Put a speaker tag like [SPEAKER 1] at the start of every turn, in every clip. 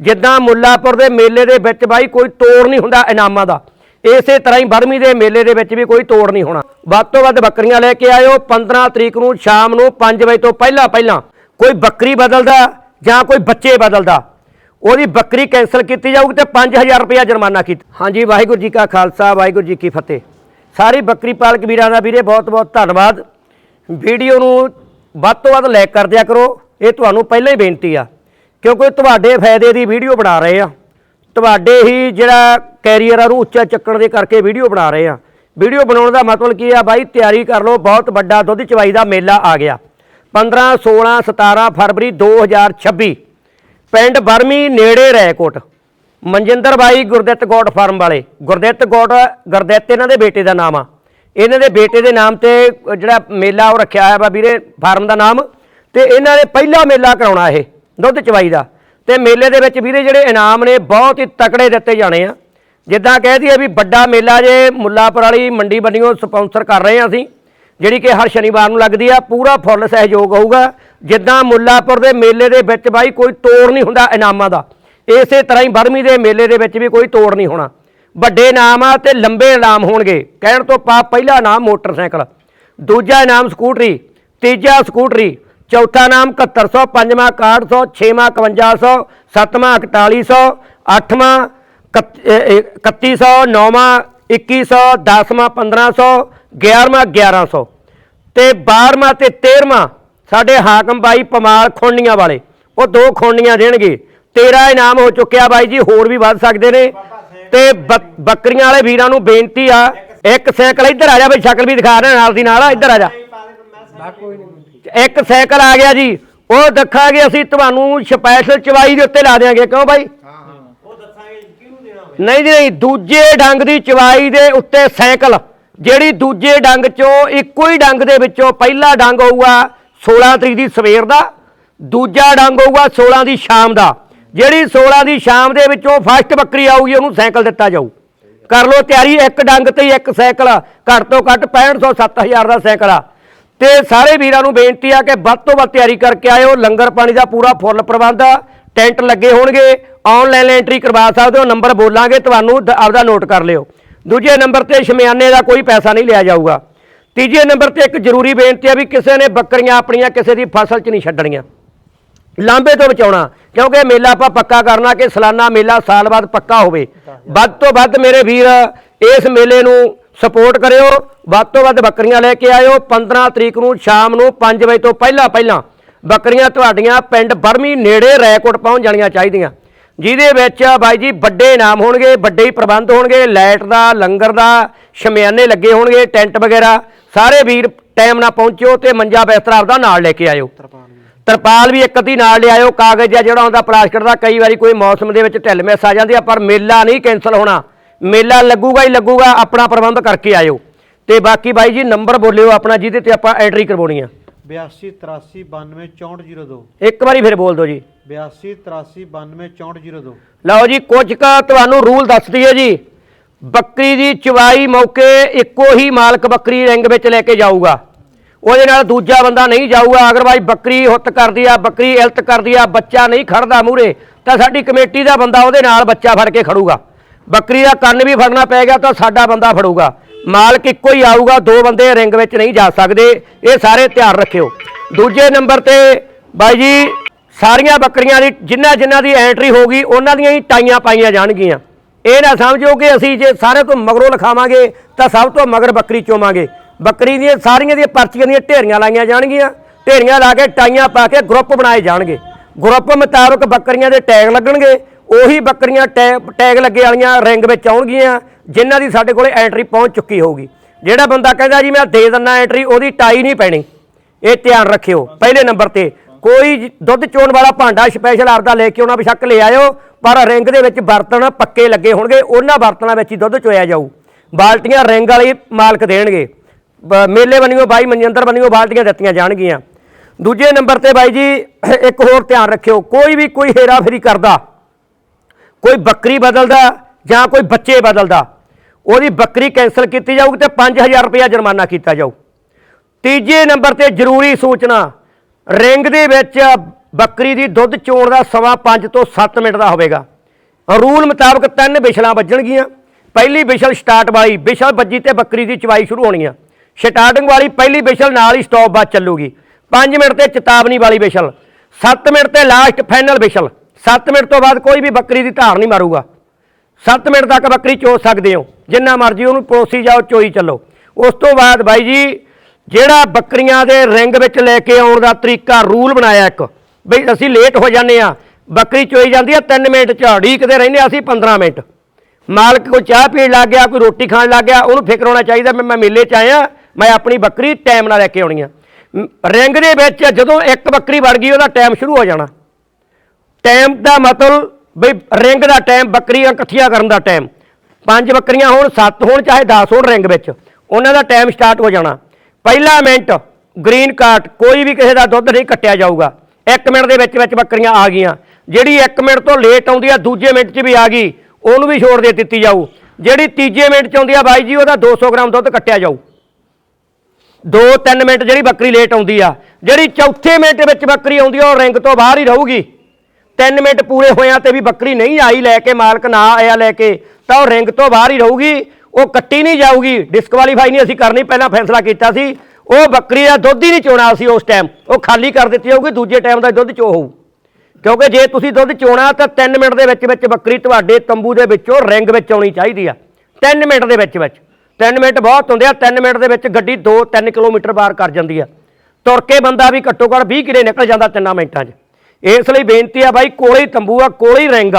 [SPEAKER 1] ਜਿੱਦਾਂ ਮੁੱਲਾਪੁਰ ਦੇ ਮੇਲੇ ਦੇ ਵਿੱਚ ਬਾਈ ਕੋਈ ਤੋੜ ਨਹੀਂ ਹੁੰਦਾ ਇਨਾਮਾਂ ਦਾ। ਇਸੇ ਤਰ੍ਹਾਂ ਹੀ ਬਰਮੀ ਦੇ ਮੇਲੇ ਦੇ ਵਿੱਚ ਵੀ ਕੋਈ ਤੋੜ ਨਹੀਂ ਹੋਣਾ। ਵੱਧ ਤੋਂ ਵੱਧ ਬੱਕਰੀਆਂ ਲੈ ਕੇ ਆਇਓ। 15 ਤਰੀਕ ਨੂੰ ਸ਼ਾਮ ਨੂੰ 5 ਵਜੇ ਤੋਂ ਪਹਿਲਾਂ ਪਹਿਲਾਂ ਕੋਈ ਬੱਕਰੀ ਬਦਲਦਾ ਜਾਂ ਕੋਈ ਬੱਚੇ ਬਦਲਦਾ। ਉਹਦੀ ਬੱਕਰੀ ਕੈਨਸਲ ਕੀਤੀ ਜਾਊਗੀ ਤੇ 5000 ਰੁਪਇਆ ਜੁਰਮਾਨਾ ਕੀਤਾ। ਹਾਂਜੀ, ਵਾਹਿਗੁਰੂ ਜੀ ਕਾ ਖਾਲਸਾ, ਵਾਹਿਗੁਰੂ ਜੀ ਕੀ ਫਤਿਹ। ਸਾਰੀ ਬੱਕਰੀ ਪਾਲਕ ਵੀਰਾਂ ਦਾ ਵੀਰੇ ਬਹੁਤ ਬਹੁਤ ਧੰਨਵਾਦ। ਵੀਡੀਓ ਨੂੰ ਵੱਧ ਤੋਂ ਵੱਧ ਲਾਈਕ ਕਰ ਦਿਆ ਕਰੋ। ਇਹ ਤੁਹਾਨੂੰ ਪਹਿਲਾਂ ਹੀ ਬੇਨਤੀ ਆ। ਕਿਉਂਕਿ ਤੁਹਾਡੇ ਫਾਇਦੇ ਦੀ ਵੀਡੀਓ ਬਣਾ ਰਹੇ ਆ। ਤੁਹਾਡੇ ਹੀ ਜਿਹੜਾ ਕੈਰੀਅਰ ਆ ਨੂੰ ਉੱਚਾ ਚੱਕਣ ਦੇ ਕਰਕੇ ਵੀਡੀਓ ਬਣਾ ਰਹੇ ਆ। ਵੀਡੀਓ ਬਣਾਉਣ ਦਾ ਮਤਲਬ ਕੀ ਆ ਬਾਈ, ਤਿਆਰੀ ਕਰ ਲਓ, ਬਹੁਤ ਵੱਡਾ ਦੁੱਧ ਚਵਾਈ ਦਾ ਮੇਲਾ ਆ ਗਿਆ। 15 16 17 ਫਰਵਰੀ 2026 ਪਿੰਡ ਬਰਮੀ ਨੇੜੇ ਰੈਕੋਟ ਮਨਜਿੰਦਰ ਬਾਈ ਗੁਰਦਿੱਤ ਗੋਟ ਫਾਰਮ ਵਾਲੇ। ਗੁਰਦਿੱਤ ਗੋਟ ਗੁਰਦਿੱਤ ਇਹਨਾਂ ਦੇ ਬੇਟੇ ਦਾ ਨਾਮ ਆ। ਇਹਨਾਂ ਦੇ ਬੇਟੇ ਦੇ ਨਾਮ ਤੇ ਜਿਹੜਾ ਮੇਲਾ ਉਹ ਰੱਖਿਆ ਹੋਇਆ ਵਾ ਵੀਰੇ, ਫਾਰਮ ਦਾ ਨਾਮ। ਤੇ ਇਹਨਾਂ ਨੇ ਪਹਿਲਾ ਮੇਲਾ ਕਰਾਉਣਾ ਇਹ। ਦੁੱਧ ਚਵਾਈ ਦਾ ਤੇ ਮੇਲੇ ਦੇ ਵਿੱਚ ਵੀਰੇ ਜਿਹੜੇ ਇਨਾਮ ਨੇ, ਬਹੁਤ ਹੀ ਤਕੜੇ ਦਿੱਤੇ ਜਾਣੇ ਆ। ਜਿੱਦਾਂ ਕਹਿ ਦਈਏ ਵੀ ਵੱਡਾ ਮੇਲਾ ਜੇ ਮੁੱਲਾਪੁਰ ਵਾਲੀ ਮੰਡੀ ਬੰਨਿਓ ਸਪਾਂਸਰ ਕਰ ਰਹੇ ਆ ਅਸੀਂ, ਜਿਹੜੀ ਕਿ ਹਰ ਸ਼ਨੀਵਾਰ ਨੂੰ ਲੱਗਦੀ ਆ, ਪੂਰਾ ਫੁੱਲ ਸਹਿਯੋਗ ਹੋਊਗਾ। ਜਿੱਦਾਂ ਮੁੱਲਾਪੁਰ ਦੇ ਮੇਲੇ ਦੇ ਵਿੱਚ ਬਾਈ ਕੋਈ ਤੋੜ ਨਹੀਂ ਹੁੰਦਾ ਇਨਾਮਾਂ ਦਾ। ਇਸੇ ਤਰ੍ਹਾਂ ਹੀ ਬਰਮੀ ਦੇ ਮੇਲੇ ਦੇ ਵਿੱਚ ਵੀ ਕੋਈ ਤੋੜ ਨਹੀਂ ਹੋਣਾ। ਵੱਡੇ ਇਨਾਮ ਆ ਤੇ ਲੰਬੇ ਇਨਾਮ ਹੋਣਗੇ। ਕਹਿਣ ਤੋਂ ਪਾ ਪਹਿਲਾ ਇਨਾਮ ਮੋਟਰਸਾਈਕਲ, ਦੂਜਾ ਇਨਾਮ ਸਕੂਟਰੀ, ਤੀਜਾ ਸਕੂਟਰੀ ਚੌਥਾ ਇਨਾਮ 7100 ਪੰਜਵਾਂ 6100 ਛੇਵਾਂ 5100 ਸੱਤਵਾਂ 4100 ਅੱਠਵਾਂ 3100 ਨੌਵਾਂ 2100 ਦਸਵਾਂ 1500 11ਵਾਂ 1100 ਤੇ 12ਵਾਂ ਤੇ 13ਵਾਂ ਸਾਡੇ ਹਾਕਮ ਬਾਈ ਪਮਾਲ ਖੋਣੀਆਂ ਵਾਲੇ ਉਹ ਦੋ ਖੋਣੀਆਂ ਦੇਣਗੇ। 13 ਇਨਾਮ ਹੋ ਚੁੱਕਿਆ ਬਾਈ ਜੀ ਹੋਰ ਵੀ ਵੱਧ ਸਕਦੇ ਨੇ। ਤੇ ਬੱਕ- ਬੱਕਰੀਆਂ ਵਾਲੇ ਵੀਰਾਂ ਨੂੰ ਬੇਨਤੀ ਆ ਇੱਕ ਸਾਈਕਲ ਇੱਧਰ ਆ ਜਾ ਬਈ ਸ਼ਕਲ ਵੀ ਦਿਖਾ ਰਿਹਾ ਨਾਲ ਦੀ ਨਾਲ ਇੱਧਰ ਆ ਜਾ। ਇੱਕ ਸਾਈਕਲ ਆ ਗਿਆ ਜੀ, ਉਹ ਦੱਖਾਂਗੇ, ਅਸੀਂ ਤੁਹਾਨੂੰ ਸਪੈਸ਼ਲ ਚਵਾਈ ਦੇ ਉੱਤੇ ਲਾ ਦੇਾਂਗੇ ਕਿਉਂ ਬਾਈ? ਨਹੀਂ ਜੀ, ਨਹੀਂ, ਦੂਜੇ ਡੰਗ ਦੀ ਚਵਾਈ ਦੇ ਉੱਤੇ ਸਾਈਕਲ। ਜਿਹੜੀ ਦੂਜੇ ਡੰਗ ਚੋਂ ਇੱਕੋ ਹੀ ਡੰਗ ਦੇ ਵਿੱਚੋਂ ਪਹਿਲਾ ਡੰਗ ਹੋਊਗਾ 16 ਤਰੀਕ ਦੀ ਸਵੇਰ ਦਾ, ਦੂਜਾ ਡੰਗ ਹੋਊਗਾ 16 ਦੀ ਸ਼ਾਮ ਦਾ। ਜਿਹੜੀ 16 ਦੀ ਸ਼ਾਮ ਦੇ ਵਿੱਚੋਂ ਫਸਟ ਬੱਕਰੀ ਆਊਗੀ, ਉਹਨੂੰ ਸਾਈਕਲ ਦਿੱਤਾ ਜਾਊ। ਕਰ ਲਓ ਤਿਆਰੀ, ਇੱਕ ਡੰਗ ਤੇ ਇੱਕ ਸਾਈਕਲ। ਘੱਟ ਤੋਂ ਘੱਟ 6500 7000 ਦਾ ਸਾਈਕਲ ਆ। ਤੇ ਸਾਰੇ ਵੀਰਾਂ ਨੂੰ ਬੇਨਤੀ ਆ ਕਿ ਵੱਧ ਤੋਂ ਵੱਧ ਤਿਆਰੀ ਕਰਕੇ ਆਇਓ। ਲੰਗਰ ਪਾਣੀ ਦਾ ਪੂਰਾ ਫੁੱਲ ਪ੍ਰਬੰਧ ਆ। ਟੈਂਟ ਲੱਗੇ ਹੋਣਗੇ। ਆਨਲਾਈਨ ਐਂਟਰੀ ਕਰਵਾ ਸਕਦੇ ਹੋ। ਨੰਬਰ ਬੋਲਾਂਗੇ। ਤੁਹਾਨੂੰ ਆਪਦਾ ਨੋਟ ਕਰ ਲਿਓ। ਦੂਜੇ ਨੰਬਰ ਤੇ ਸ਼ਮਿਆਨੇ ਦਾ ਕੋਈ ਪੈਸਾ ਨਹੀਂ ਲਿਆ ਜਾਊਗਾ। ਤੀਜੇ ਨੰਬਰ ਤੇ ਇੱਕ ਜ਼ਰੂਰੀ ਬੇਨਤੀ ਆ ਵੀ ਕਿਸੇ ਨੇ ਬੱਕਰੀਆਂ ਆਪਣੀਆਂ ਕਿਸੇ ਦੀ ਫਸਲ 'ਚ ਨਹੀਂ ਛੱਡਣੀਆਂ। ਲਾਂਬੇ ਤੋਂ ਬਚਾਉਣਾ। ਕਿਉਂਕਿ ਮੇਲਾ ਆਪਾਂ ਪੱਕਾ ਕਰਨਾ ਕਿ ਸਾਲਾਨਾ ਮੇਲਾ ਸਾਲ ਬਾਅਦ ਪੱਕਾ ਹੋਵੇ। ਵੱਧ ਤੋਂ ਵੱਧ ਮੇਰੇ ਵੀਰ, ਇਸ ਮੇਲੇ ਨੂੰ ਸਪੋਰਟ ਕਰਿਓ। ਵੱਧ ਤੋਂ ਵੱਧ ਬੱਕਰੀਆਂ ਲੈ ਕੇ ਆਇਓ। 15 ਤਰੀਕ ਨੂੰ ਸ਼ਾਮ ਨੂੰ 5 ਵਜੇ ਤੋਂ ਪਹਿਲਾਂ ਪਹਿਲਾਂ ਬੱਕਰੀਆਂ ਤੁਹਾਡੀਆਂ ਪਿੰਡ ਬਰਮੀ ਨੇੜੇ ਰੈਕੋਟ ਪਹੁੰਚ ਜਾਣੀਆਂ ਚਾਹੀਦੀਆਂ। ਜਿਹਦੇ ਵਿੱਚ ਬਾਈ ਜੀ ਵੱਡੇ ਇਨਾਮ ਹੋਣਗੇ, ਵੱਡੇ ਹੀ ਪ੍ਰਬੰਧ ਹੋਣਗੇ, ਲਾਈਟ ਦਾ, ਲੰਗਰ ਦਾ, ਸ਼ਮਿਆਨੇ ਲੱਗੇ ਹੋਣਗੇ, ਟੈਂਟ ਵਗੈਰਾ। ਸਾਰੇ ਵੀਰ ਟਾਈਮ ਨਾਲ ਪਹੁੰਚਿਓ ਤੇ ਮੰਜਾ ਬਿਸਤਰਾ ਆਪਦਾ ਨਾਲ ਲੈ ਕੇ ਆਇਓ। ਤਰਪਾਲ ਵੀ ਇੱਕ ਅੱਧੀ ਨਾਲ ਲਿਆਇਓ। ਕਾਗਜ਼ ਆ ਜਿਹੜਾ ਹੁੰਦਾ ਪਲਾਸਟਿਕ ਦਾ, ਕਈ ਵਾਰੀ ਕੋਈ ਮੌਸਮ ਦੇ ਵਿੱਚ ਢਿੱਲ ਮਿਸ ਆ ਜਾਂਦੀ ਆ, ਪਰ ਮੇਲਾ ਨਹੀਂ ਕੈਨਸਲ ਹੋਣਾ। ਮੇਲਾ ਲੱਗੂਗਾ ਹੀ ਲੱਗੂਗਾ ਆਪਣਾ ਪ੍ਰਬੰਧ ਕਰਕੇ ਆਇਓ। ਤੇ ਬਾਕੀ ਬਾਈ ਜੀ ਨੰਬਰ ਬੋਲਿਓ ਆਪਣਾ ਜਿਹਦੇ ਤੇ ਆਪਾਂ ਐਂਟਰੀ ਕਰਵਾਉਣੀ ਆ।
[SPEAKER 2] 82 83 92 6402
[SPEAKER 1] ਇੱਕ ਵਾਰੀ ਫਿਰ ਬੋਲ ਦਿਓ ਜੀ।
[SPEAKER 2] 82 83 92 6402
[SPEAKER 1] ਲਓ ਜੀ ਕੁਝ ਕੁ ਤੁਹਾਨੂੰ ਰੂਲ ਦੱਸ ਦਈਏ ਜੀ। ਬੱਕਰੀ ਦੀ ਚਵਾਈ ਮੌਕੇ ਇੱਕੋ ਹੀ ਮਾਲਕ ਬੱਕਰੀ ਰਿੰਗ ਵਿੱਚ ਲੈ ਕੇ ਜਾਊਗਾ। ਉਹਦੇ ਨਾਲ ਦੂਜਾ ਬੰਦਾ ਨਹੀਂ ਜਾਊਗਾ। ਅਗਰ ਬਾਈ ਬੱਕਰੀ ਹੁੱਤ ਕਰਦੀ ਆ ਬੱਕਰੀ ਇਲਤ ਕਰਦੀ ਆ ਬੱਚਾ ਨਹੀਂ ਖੜਦਾ ਮੂਰੇ ਤਾਂ ਸਾਡੀ ਕਮੇਟੀ ਦਾ ਬੰਦਾ ਉਹਦੇ ਨਾਲ ਬੱਚਾ ਫੜ ਕੇ ਖੜੂਗਾ। ਬੱਕਰੀ ਦਾ ਕੰਨ ਵੀ ਫੜਨਾ ਪੈ ਗਿਆ ਤਾਂ ਸਾਡਾ ਬੰਦਾ ਫੜੂਗਾ। ਮਾਲਕ ਇੱਕੋ ਹੀ ਆਊਗਾ, ਦੋ ਬੰਦੇ ਰਿੰਗ ਵਿੱਚ ਨਹੀਂ ਜਾ ਸਕਦੇ। ਇਹ ਸਾਰੇ ਧਿਆਨ ਰੱਖਿਓ। ਦੂਜੇ ਨੰਬਰ ਤੇ ਬਾਈ ਜੀ, ਸਾਰੀਆਂ ਬੱਕਰੀਆਂ ਦੀ ਜਿਨ੍ਹਾਂ ਜਿਨ੍ਹਾਂ ਦੀ ਐਂਟਰੀ ਹੋਗੀ ਉਹਨਾਂ ਦੀਆਂ ਹੀ ਟਾਈਆਂ ਪਾਈਆਂ ਜਾਣਗੀਆਂ। ਇਹ ਨਾ ਸਮਝੋ ਕਿ ਅਸੀਂ ਜੇ ਸਾਰੇ ਤੋਂ ਮਗਰੋਂ ਲਿਖਾਵਾਂਗੇ, ਤਾਂ ਸਭ ਤੋਂ ਮਗਰ ਬੱਕਰੀ ਚੋਵਾਂਗੇ। ਬੱਕਰੀ ਦੀਆਂ, ਸਾਰੀਆਂ ਦੀਆਂ ਪਰਚੀਆਂ ਦੀਆਂ ਢੇਰੀਆਂ ਲਾਈਆਂ ਜਾਣਗੀਆਂ। ਢੇਰੀਆਂ ਲਾ ਕੇ ਟਾਈਆਂ ਪਾ ਕੇ ਗਰੁੱਪ ਬਣਾਏ ਜਾਣਗੇ। ਗਰੁੱਪ ਮੁਤਾਬਕ ਬੱਕਰੀਆਂ ਦੇ ਟੈਗ ਲੱਗਣਗੇ। ਉਹੀ ਬੱਕਰੀਆਂ ਟੈ- ਟੈਗ ਲੱਗੇ ਵਾਲੀਆਂ ਰਿੰਗ ਵਿੱਚ ਆਉਣਗੀਆਂ, ਜਿਨ੍ਹਾਂ ਦੀ ਸਾਡੇ ਕੋਲੇ ਐਂਟਰੀ ਪਹੁੰਚ ਚੁੱਕੀ ਹੋਊਗੀ। ਜਿਹੜਾ ਬੰਦਾ ਕਹਿੰਦਾ ਜੀ ਮੈਂ ਦੇ ਦਿੰਦਾ ਐਂਟਰੀ, ਉਹਦੀ ਟਾਈ ਨਹੀਂ ਪੈਣੀ। ਇਹ ਧਿਆਨ ਰੱਖਿਓ। ਪਹਿਲੇ ਨੰਬਰ ਤੇ ਕੋਈ ਦੁੱਧ ਚੋਣ ਵਾਲਾ ਭਾਂਡਾ ਸਪੈਸ਼ਲ ਆਪਦਾ ਲੈ ਕੇ ਆਉਣਾ ਬੇਸ਼ੱਕ ਲੈ ਆਇਓ, ਪਰ ਰਿੰਗ ਦੇ ਵਿੱਚ ਬਰਤਨ ਪੱਕੇ ਲੱਗੇ ਹੋਣਗੇ, ਉਹਨਾਂ ਬਰਤਨਾਂ ਵਿੱਚ ਹੀ ਦੁੱਧ ਚੋਇਆ ਜਾਊ। ਬਾਲਟੀਆਂ ਰਿੰਗ ਵਾਲੀ ਮਾਲਕ ਦੇਣਗੇ। ਬ- ਮੇਲੇ ਬਣੀਓ ਬਾਈ ਮਨਜਿੰਦਰ ਬਣੀਓ ਬਾਲਟੀਆਂ ਦਿੱਤੀਆਂ ਜਾਣਗੀਆਂ। ਦੂਜੇ ਨੰਬਰ ਤੇ ਬਾਈ ਜੀ, ਇੱਕ ਹੋਰ ਧਿਆਨ ਰੱਖਿਓ। ਕੋਈ ਵੀ ਕੋਈ ਹੇਰਾ ਫੇਰੀ ਕਰਦਾ ਕੋਈ ਬੱਕਰੀ ਬਦਲਦਾ ਜਾਂ ਕੋਈ ਬੱਚੇ ਬਦਲਦਾ, ਉਹਦੀ ਬੱਕਰੀ ਕੈਨਸਲ ਕੀਤੀ ਜਾਊਗੀ ਤੇ 5000 ਰੁਪਇਆ ਜੁਰਮਾਨਾ ਕੀਤਾ ਜਾਊ। ਤੀਜੇ ਨੰਬਰ ਤੇ ਜ਼ਰੂਰੀ ਸੂਚਨਾ, ਰਿੰਗ ਦੇ ਵਿੱਚ ਬੱਕਰੀ ਦੀ ਦੁੱਧ ਚੋਣ ਦਾ ਸਵਾ 5 ਤੋਂ 7 ਮਿੰਟ ਦਾ ਹੋਵੇਗਾ। ਰੂਲ ਮੁਤਾਬਕ ਤਿੰਨ ਵਿਸ਼ਲਾਂ ਵੱਜਣਗੀਆਂ। ਪਹਿਲੀ ਵਿਸ਼ਲ ਸਟਾਰਟ ਵਾਲੀ, ਵਿਸ਼ਲ ਵੱਜੀ ਤੇ ਬੱਕਰੀ ਦੀ ਚਵਾਈ ਸ਼ੁਰੂ ਹੋਣੀ ਆ ਸਟਾਰਟਿੰਗ ਵਾਲੀ ਪਹਿਲੀ ਵਿਸ਼ਲ ਨਾਲ ਹੀ ਸਟਾਪ ਬਾਅਦ ਚੱਲੂਗੀ। 5 ਮਿੰਟ ਤੇ ਚੇਤਾਵਨੀ ਵਾਲੀ ਵਿਸ਼ਲ 7 ਮਿੰਟ ਤੇ ਲਾਸਟ ਫਾਈਨਲ ਵਿਸ਼ਲ। 7 ਮਿੰਟ ਤੋਂ ਬਾਅਦ ਕੋਈ ਵੀ ਬੱਕਰੀ ਦੀ ਧਾਰ ਨਹੀਂ ਮਾਰੂਗਾ। 7 ਮਿੰਟ ਤੱਕ ਬੱਕਰੀ ਚੋ ਸਕਦੇ ਹੋ। ਜਿੰਨਾ ਮਰਜ਼ੀ ਉਹਨੂੰ ਪਰੋਸੀ ਜਾਓ, ਚੋਈ ਚੱਲੋ। ਉਸ ਤੋਂ ਬਾਅਦ ਬਾਈ ਜੀ, ਜਿਹੜਾ ਬੱਕਰੀਆਂ ਦੇ ਰਿੰਗ ਵਿੱਚ ਲੈ ਕੇ ਆਉਣ ਦਾ ਤਰੀਕਾ, ਰੂਲ ਬਣਾਇਆ ਇੱਕ। ਬਈ ਅਸੀਂ ਲੇਟ ਹੋ ਜਾਂਦੇ ਆ ਬੱਕਰੀ ਚੋਈ ਜਾਂਦੀ ਆ 3 ਮਿੰਟ ਚ ਉਡੀਕਦੇ ਰਹਿੰਦੇ ਹਾਂ ਅਸੀਂ 15 ਮਿੰਟ। ਮਾਲਕ ਕੋਈ ਚਾਹ ਪੀਣ ਲੱਗ ਗਿਆ, ਕੋਈ ਰੋਟੀ ਖਾਣ ਲੱਗ ਗਿਆ, ਉਹਨੂੰ ਫਿਕਰ ਹੋਣਾ ਚਾਹੀਦਾ, ਮੈਂ ਮੇਲੇ 'ਚ ਆਇਆ, ਮੈਂ ਆਪਣੀ ਬੱਕਰੀ ਟਾਈਮ ਨਾਲ ਲੈ ਕੇ ਆਉਣੀ ਆ। ਰਿੰਗ ਦੇ ਵਿੱਚ ਜਦੋਂ ਇੱਕ ਬੱਕਰੀ ਵੜ ਗਈ, ਉਹਦਾ ਟਾਈਮ ਸ਼ੁਰੂ ਹੋ ਜਾਣਾ। ਟਾਈਮ ਦਾ ਮਤਲਬ ਬਈ ਰਿੰਗ ਦਾ ਟਾਈਮ ਬੱਕਰੀਆਂ ਇਕੱਠੀਆਂ ਕਰਨ ਦਾ ਟਾਈਮ ਪੰਜ ਬੱਕਰੀਆਂ ਹੋਣ, ਸੱਤ ਹੋਣ, ਚਾਹੇ 10 ਹੋਣ ਰਿੰਗ ਵਿੱਚ। ਉਹਨਾਂ ਦਾ ਟਾਈਮ ਸਟਾਰਟ ਹੋ ਜਾਣਾ। ਪਹਿਲਾ ਮਿੰਟ ਗ੍ਰੀਨ ਕਾਰਟ ਕੋਈ ਵੀ ਕਿਸੇ ਦਾ ਦੁੱਧ ਨਹੀਂ ਕੱਟਿਆ ਜਾਊਗਾ। 1 ਮਿੰਟ ਦੇ ਵਿੱਚ ਵਿੱਚ ਬੱਕਰੀਆਂ ਆ ਗਈਆਂ। ਜਿਹੜੀ 1 ਮਿੰਟ ਤੋਂ ਲੇਟ ਆਉਂਦੀ ਆ, ਦੂਜੇ ਮਿੰਟ 'ਚ ਵੀ ਆ ਗਈ, ਉਹਨੂੰ ਵੀ ਛੋੜ ਦੇ ਦਿੱਤੀ ਜਾਊ। ਜਿਹੜੀ ਤੀਜੇ ਮਿੰਟ 'ਚ ਆਉਂਦੀ ਆ ਬਾਈ ਜੀ, ਉਹਦਾ 200 ਗ੍ਰਾਮ ਦੁੱਧ ਕੱਟਿਆ ਜਾਊ। 2-3 ਮਿੰਟ ਜਿਹੜੀ ਬੱਕਰੀ ਲੇਟ ਆਉਂਦੀ ਆ। ਜਿਹੜੀ ਚੌਥੇ ਮਿੰਟ ਵਿੱਚ ਬੱਕਰੀ ਆਉਂਦੀ ਆ, ਉਹ ਰਿੰਗ ਤੋਂ ਬਾਹਰ ਹੀ ਰਹੂਗੀ। 3 ਮਿੰਟ ਪੂਰੇ ਹੋਇਆਂ ਤੇ ਵੀ ਬੱਕਰੀ ਨਹੀਂ ਆਈ ਲੈ ਕੇ, ਮਾਲਕ ਨਾ ਆਇਆ ਲੈ ਕੇ, ਤਾਂ ਉਹ ਰਿੰਗ ਤੋਂ ਬਾਹਰ ਹੀ ਰਹੂਗੀ, ਉਹ ਕੱਟੀ ਨਹੀਂ ਜਾਊਗੀ ਡਿਸਕੁਆਲੀਫਾਈ ਨਹੀਂ ਅਸੀਂ ਕਰਨੀ, ਪਹਿਲਾਂ ਫੈਸਲਾ ਕੀਤਾ ਸੀ, ਉਹ ਬੱਕਰੀ ਦਾ ਦੁੱਧ ਹੀ ਨਹੀਂ ਚੋਣਾ ਸੀ ਉਸ ਟਾਈਮ ਉਹ ਖਾਲੀ ਕਰ ਦਿੱਤੀ ਜਾਊਗੀ ਦੂਜੇ ਟਾਈਮ ਦਾ ਦੁੱਧ ਚੋ ਹੋਊ ਕਿਉਂਕਿ ਜੇ ਤੁਸੀਂ ਦੁੱਧ ਚੋਣਾ, ਤਾਂ 3 ਮਿੰਟ ਦੇ ਵਿੱਚ ਵਿੱਚ ਬੱਕਰੀ ਤੁਹਾਡੇ ਤੰਬੂ ਦੇ ਵਿੱਚੋਂ ਰਿੰਗ ਵਿੱਚ ਆਉਣੀ ਚਾਹੀਦੀ ਆ। 3 ਮਿੰਟ ਦੇ ਵਿੱਚ ਵਿੱਚ 3 ਮਿੰਟ ਬਹੁਤ ਹੁੰਦੇ ਆ 3 ਮਿੰਟ ਦੇ ਵਿੱਚ ਗੱਡੀ 2-3 ਕਿਲੋਮੀਟਰ ਬਾਹਰ ਕਰ ਜਾਂਦੀ ਆ। ਤੁਰ ਕੇ ਬੰਦਾ ਵੀ ਘੱਟੋ ਘੱਟ 20 ਕਿਲੇ ਨਿਕਲ ਜਾਂਦਾ 3 ਮਿੰਟਾਂ 'ਚ। ਇਸ ਲਈ ਬੇਨਤੀ ਆ ਬਾਈ ਕੋਲੇ ਹੀ ਤੰਬੂ ਆ ਕੋਲੇ ਹੀ ਰਿੰਗ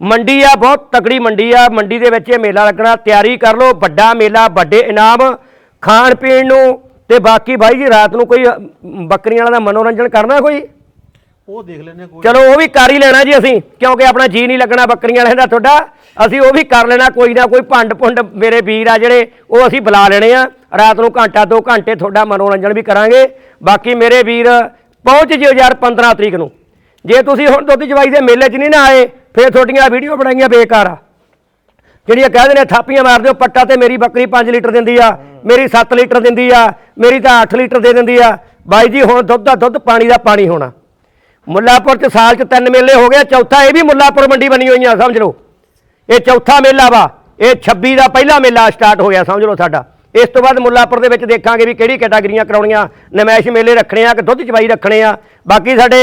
[SPEAKER 1] ਮੰਡੀ ਆ ਬਹੁਤ ਤਕੜੀ ਮੰਡੀ ਆ। ਮੰਡੀ ਦੇ ਵਿੱਚ ਇਹ ਮੇਲਾ ਲੱਗਣਾ ਤਿਆਰੀ ਕਰ ਲਓ ਵੱਡਾ ਮੇਲਾ ਵੱਡੇ ਇਨਾਮ ਖਾਣ ਪੀਣ ਨੂੰ ਤੇ ਬਾਕੀ ਬਾਈ ਜੀ ਰਾਤ ਨੂੰ ਕੋਈ ਬੱਕਰੀਆਂ ਵਾਲਾ ਦਾ ਮਨੋਰੰਜਨ ਕਰਨਾ ਕੋਈ?
[SPEAKER 2] ਉਹ ਦੇਖ ਲੈਣੇ ਕੋਈ
[SPEAKER 1] ਚਲੋ ਉਹ ਵੀ ਕਰ ਹੀ ਲੈਣਾ ਜੀ ਅਸੀਂ ਕਿਉਂਕਿ ਆਪਣਾ ਜੀ ਨਹੀਂ ਲੱਗਣਾ ਬੱਕਰੀਆਂ ਵਾਲਿਆਂ ਦਾ ਤੁਹਾਡਾ। ਅਸੀਂ ਉਹ ਵੀ ਕਰ ਲੈਣਾ ਕੋਈ ਨਾ ਕੋਈ ਭੰਡ ਭੁੰਡ ਮੇਰੇ ਵੀਰ ਆ ਜਿਹੜੇ ਉਹ ਅਸੀਂ ਬੁਲਾ ਲੈਣੇ ਆ। ਰਾਤ ਨੂੰ ਘੰਟਾ ਦੋ ਘੰਟੇ ਤੁਹਾਡਾ ਮਨੋਰੰਜਨ ਵੀ ਕਰਾਂਗੇ। ਬਾਕੀ ਮੇਰੇ ਵੀਰ ਪਹੁੰਚ ਜਿਓ ਯਾਰ 15 ਤਰੀਕ ਨੂੰ। ਜੇ ਤੁਸੀਂ ਹੁਣ ਦੁੱਧ ਜਵਾਈ ਦੇ ਮੇਲੇ 'ਚ ਨਹੀਂ ਨਾ ਆਏ, ਫਿਰ ਤੁਹਾਡੀਆਂ ਵੀਡੀਓ ਬਣਾਈਆਂ ਬੇਕਾਰ ਆ। ਜਿਹੜੀਆਂ ਕਹਿੰਦੇ ਨੇ ਥਾਪੀਆਂ ਮਾਰਦੇ ਹੋ, ਪੱਟਾ ਤੇ ਮੇਰੀ ਬੱਕਰੀ 5 ਲੀਟਰ ਦਿੰਦੀ ਆ, ਮੇਰੀ 7 ਲੀਟਰ ਦਿੰਦੀ ਆ, ਮੇਰੀ ਤਾਂ 8 ਲੀਟਰ ਦੇ ਦਿੰਦੀ ਆ। ਬਾਈ ਜੀ, ਹੁਣ ਦੁੱਧ ਦਾ ਦੁੱਧ, ਪਾਣੀ ਦਾ ਪਾਣੀ ਹੋਣਾ। ਮੁੱਲਾਪੁਰ ਚ ਸਾਲ ਚ ਤਿੰਨ ਮੇਲੇ ਹੋ ਗਏ, ਚੌਥਾ ਇਹ ਵੀ ਮੁੱਲਾਪੁਰ ਮੰਡੀ ਬਣੀ ਹੋਈ ਆ, ਸਮਝ ਲਓ। ਇਹ ਚੌਥਾ ਮੇਲਾ ਵਾ, ਇਹ 26 ਦਾ ਪਹਿਲਾ ਮੇਲਾ ਸਟਾਰਟ ਹੋ ਗਿਆ, ਸਮਝ ਲਓ ਸਾਡਾ। ਇਸ ਤੋਂ ਬਾਅਦ ਮੁੱਲਾਪੁਰ ਦੇ ਵਿੱਚ ਦੇਖਾਂਗੇ ਵੀ ਕਿਹੜੀ ਕੈਟਾਗਰੀਆਂ ਕਰਾਉਣੀਆਂ ਨਮੈਸ਼ ਮੇਲੇ ਰੱਖਣੇ ਆ ਕਿ ਦੁੱਧ ਚਵਾਈ ਰੱਖਣੇ ਆ। ਬਾਕੀ ਸਾਡੇ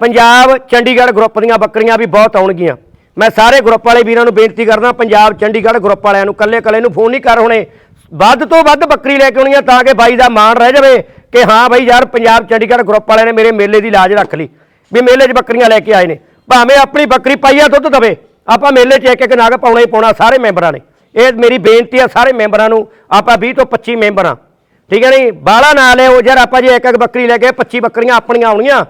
[SPEAKER 1] ਪੰਜਾਬ, ਚੰਡੀਗੜ੍ਹ ਗਰੁੱਪ ਦੀਆਂ ਬੱਕਰੀਆਂ ਵੀ ਬਹੁਤ ਆਉਣਗੀਆਂ। ਮੈਂ ਸਾਰੇ ਗਰੁੱਪ ਵਾਲੇ ਵੀਰਾਂ ਨੂੰ ਬੇਨਤੀ ਕਰਦਾ, ਪੰਜਾਬ, ਚੰਡੀਗੜ੍ਹ ਗਰੁੱਪ ਵਾਲਿਆਂ ਨੂੰ ਕੱਲੇ ਕੱਲੇ ਨੂੰ ਫੋਨ ਨਹੀਂ ਕਰ ਹੋਣੇ। ਵੱਧ ਤੋਂ ਵੱਧ ਬੱਕਰੀ ਲੈ ਕੇ ਆਉਣੀ ਆ ਤਾਂ ਕਿ ਬਾਈ ਦਾ ਮਾਣ ਰਹਿ ਜਾਵੇ ਕਿ ਹਾਂ ਬਾਈ ਯਾਰ, ਪੰਜਾਬ, ਚੰਡੀਗੜ੍ਹ ਗਰੁੱਪ ਵਾਲਿਆਂ ਨੇ ਮੇਰੇ ਮੇਲੇ ਦੀ ਲਾਜ ਰੱਖ ਲਈ। ਵੀ ਮੇਲੇ 'ਚ ਬੱਕਰੀਆਂ ਲੈ ਕੇ ਆਏ ਨੇ। ਭਾਵੇਂ ਆਪਣੀ ਬੱਕਰੀ ਪਾਈਆ ਦੁੱਧ ਦਵੇ, ਆਪਾਂ ਮੇਲੇ 'ਚ ਇੱਕ ਇੱਕ ਨਾਗ ਪਾਉਣਾ ਹੀ ਪਾਉਣਾ ਸਾਰੇ ਮੈਂਬਰਾਂ ਨੇ। ਇਹ ਮੇਰੀ ਬੇਨਤੀ ਆ ਸਾਰੇ ਮੈਂਬਰਾਂ ਨੂੰ, ਆਪਾਂ 20 ਤੋਂ 25 ਮੈਂਬਰ ਆ। ਠੀਕ ਹੈ ਨਹੀਂ? ਬਾਹਲਾ ਨਾ ਲਿਓ ਯਾਰ, ਆਪਾਂ ਜੇ ਇੱਕ ਇੱਕ ਬੱਕਰੀ ਲੈ ਕੇ 25 ਬੱਕਰੀਆਂ ਆਪਣੀਆਂ ਆਉਣੀਆਂ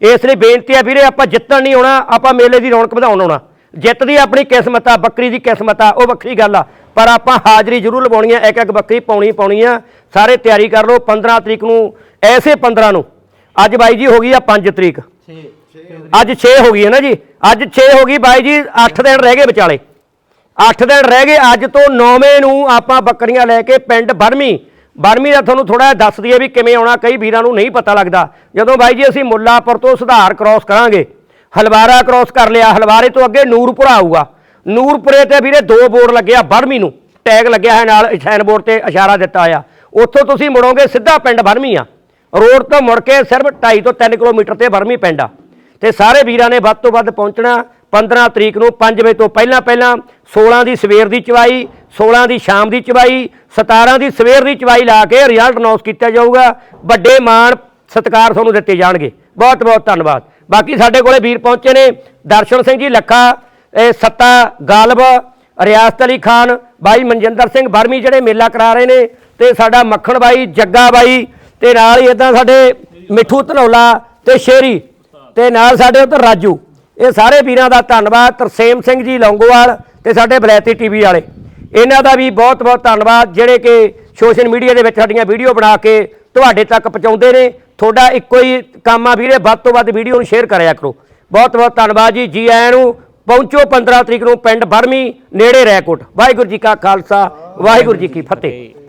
[SPEAKER 1] ਇਸ ਲਈ ਬੇਨਤੀ ਆ ਵੀਰੇ, ਆਪਾਂ ਜਿੱਤਣ ਨਹੀਂ ਆਉਣਾ ਆਪਾਂ ਮੇਲੇ ਦੀ ਰੌਣਕ ਵਧਾਉਣ ਆਉਣਾ। ਜਿੱਤ ਦੀ ਆਪਣੀ ਕਿਸਮਤ ਆ, ਬੱਕਰੀ ਦੀ ਕਿਸਮਤ ਆ, ਉਹ ਵੱਖਰੀ ਗੱਲ ਆ। ਪਰ ਆਪਾਂ ਹਾਜ਼ਰੀ ਜ਼ਰੂਰ ਲਵਾਉਣੀ ਆ, ਇੱਕ ਇੱਕ ਬੱਕਰੀ ਪਾਉਣੀ ਪਾਉਣੀ ਆ। ਸਾਰੇ ਤਿਆਰੀ ਕਰ ਲਓ 15 ਤਰੀਕ ਨੂੰ, ਐਸੇ 15 ਨੂੰ। ਅੱਜ ਬਾਈ ਜੀ ਹੋ ਗਈ ਆ 5 ਤਰੀਕ।
[SPEAKER 2] 6
[SPEAKER 1] ਅੱਜ 6 ਹੋ ਗਈ ਹੈ ਨਾ ਜੀ? ਅੱਜ 6 ਹੋ ਗਈ ਬਾਈ ਜੀ 8 ਦਿਨ ਰਹਿ ਗਏ ਵਿਚਾਲੇ। 8 ਦਿਨ ਰਹਿ ਗਏ, ਅੱਜ ਤੋਂ 9ਵੇਂ ਨੂੰ ਆਪਾਂ ਬੱਕਰੀਆਂ ਲੈ ਕੇ ਪਿੰਡ ਬਰਮੀ ਬਰਮੀ ਦਾ ਤੁਹਾਨੂੰ ਥੋੜਾ ਦੱਸ ਦਈਏ ਵੀ ਕਿਵੇਂ ਆਉਣਾ, ਕਈ ਵੀਰਾਂ ਨੂੰ ਨਹੀਂ ਪਤਾ ਲੱਗਦਾ। ਜਦੋਂ ਬਾਈ ਜੀ ਅਸੀਂ ਮੁੱਲਾਪੁਰ ਤੋਂ ਸੁਧਾਰ ਕ੍ਰਾਸ ਕਰਾਂਗੇ, ਹਲਵਾਰਾ ਕ੍ਰਾਸ ਕਰ ਲਿਆ, ਹਲਵਾਰੇ ਤੋਂ ਅੱਗੇ ਨੂਰਪੁਰਾ ਆਊਗਾ। ਨੂਰਪੁਰੇ ਤੇ ਵੀਰੇ ਦੋ ਬੋਰਡ ਲੱਗਿਆ ਬਰਮੀ ਨੂੰ, ਟੈਗ ਲੱਗਿਆ ਹੈ ਨਾਲ ਸਾਈਨ ਬੋਰਡ ਤੇ ਇਸ਼ਾਰਾ ਦਿੱਤਾ ਆ ਉੱਥੋਂ ਤੁਸੀਂ ਮੁੜੋਗੇ ਸਿੱਧਾ ਪਿੰਡ ਬਰਮੀ ਆ। ਰੋਡ ਤੋਂ ਮੁੜ ਕੇ ਸਿਰਫ 2.5 ਤੋਂ 3 ਕਿਲੋਮੀਟਰ ਤੇ ਬਰਮੀ ਪਿੰਡ ਆ। ਤੇ ਸਾਰੇ ਵੀਰਾਂ ਨੇ ਵੱਧ ਤੋਂ ਵੱਧ ਪਹੁੰਚਣਾ। 15 ਤਰੀਕ ਨੂੰ 5 ਵਜੇ ਤੋਂ ਪਹਿਲਾਂ ਪਹਿਲਾਂ 16 ਦੀ ਸਵੇਰ ਦੀ ਚਵਾਈ 16 ਦੀ ਸ਼ਾਮ ਦੀ ਚਵਾਈ 17 ਦੀ ਸਵੇਰ ਦੀ ਚਵਾਈ ਲਾ ਕੇ ਰਿਜ਼ਲਟ ਅਨਾਉਂਸ ਕੀਤਾ ਜਾਊਗਾ। ਵੱਡੇ ਮਾਣ ਸਤਿਕਾਰ ਤੁਹਾਨੂੰ ਦਿੱਤੇ ਜਾਣਗੇ। ਬਹੁਤ ਬਹੁਤ ਧੰਨਵਾਦ। ਬਾਕੀ ਸਾਡੇ ਕੋਲੇ ਵੀਰ ਪਹੁੰਚੇ ਨੇ। ਦਰਸ਼ਨ ਸਿੰਘ ਜੀ, ਲੱਖਾ, ਇਹ ਸੱਤਾ, ਗਾਲਬ, ਰਿਆਸਤ ਅਲੀ ਖਾਨ, ਬਾਈ ਮਨਜਿੰਦਰ ਸਿੰਘ ਬਰਮੀ ਜਿਹੜੇ ਮੇਲਾ ਕਰਾ ਰਹੇ ਨੇ ਤੇ ਸਾਡਾ ਮੱਖਣ ਬਾਈ, ਜੱਗਾ ਬਾਈ ਤੇ ਨਾਲ ਹੀ ਇਦਾਂ ਸਾਡੇ ਮਿੱਠੂ ਧਨੌਲਾ ਤੇ ਸ਼ੇਰੀ ਤੇ ਨਾਲ ਸਾਡੇ ਉੱਧਰ ਰਾਜੂ। ਇਹ ਸਾਰੇ ਵੀਰਾਂ ਦਾ ਧੰਨਵਾਦ। ਤਰਸੇਮ ਸਿੰਘ ਜੀ, ਲੌਂਗੋਵਾਲ ਤੇ ਸਾਡੇ ਬਲੈਤੀ ਟੀਵੀ ਵਾਲੇ। ਇਹਨਾਂ ਦਾ ਵੀ ਬਹੁਤ ਬਹੁਤ ਧੰਨਵਾਦ, ਜਿਹੜੇ ਕਿ ਸੋਸ਼ਲ ਮੀਡੀਆ ਦੇ ਵਿੱਚ ਸਾਡੀਆਂ ਵੀਡੀਓ ਬਣਾ ਕੇ ਤੁਹਾਡੇ ਤੱਕ ਪਹੁੰਚਾਉਂਦੇ ਨੇ। ਤੁਹਾਡਾ ਇੱਕੋ ਹੀ ਕੰਮ ਆ ਵੀਰੇ, ਵੱਧ ਤੋਂ ਵੱਧ ਵੀਡੀਓ ਨੂੰ ਸ਼ੇਅਰ ਕਰਿਆ ਕਰੋ। ਬਹੁਤ ਬਹੁਤ ਧੰਨਵਾਦ ਜੀ ਜੀ ਆਇਆਂ ਨੂੰ। ਪਹੁੰਚੋ 15 ਤਰੀਕ ਨੂੰ ਪਿੰਡ ਬਰਮੀ, ਨੇੜੇ ਰੈਕੋਟ। ਵਾਹਿਗੁਰੂ ਜੀ ਕਾ ਖਾਲਸਾ, ਵਾਹਿਗੁਰੂ ਜੀ ਕੀ ਫਤਿਹ।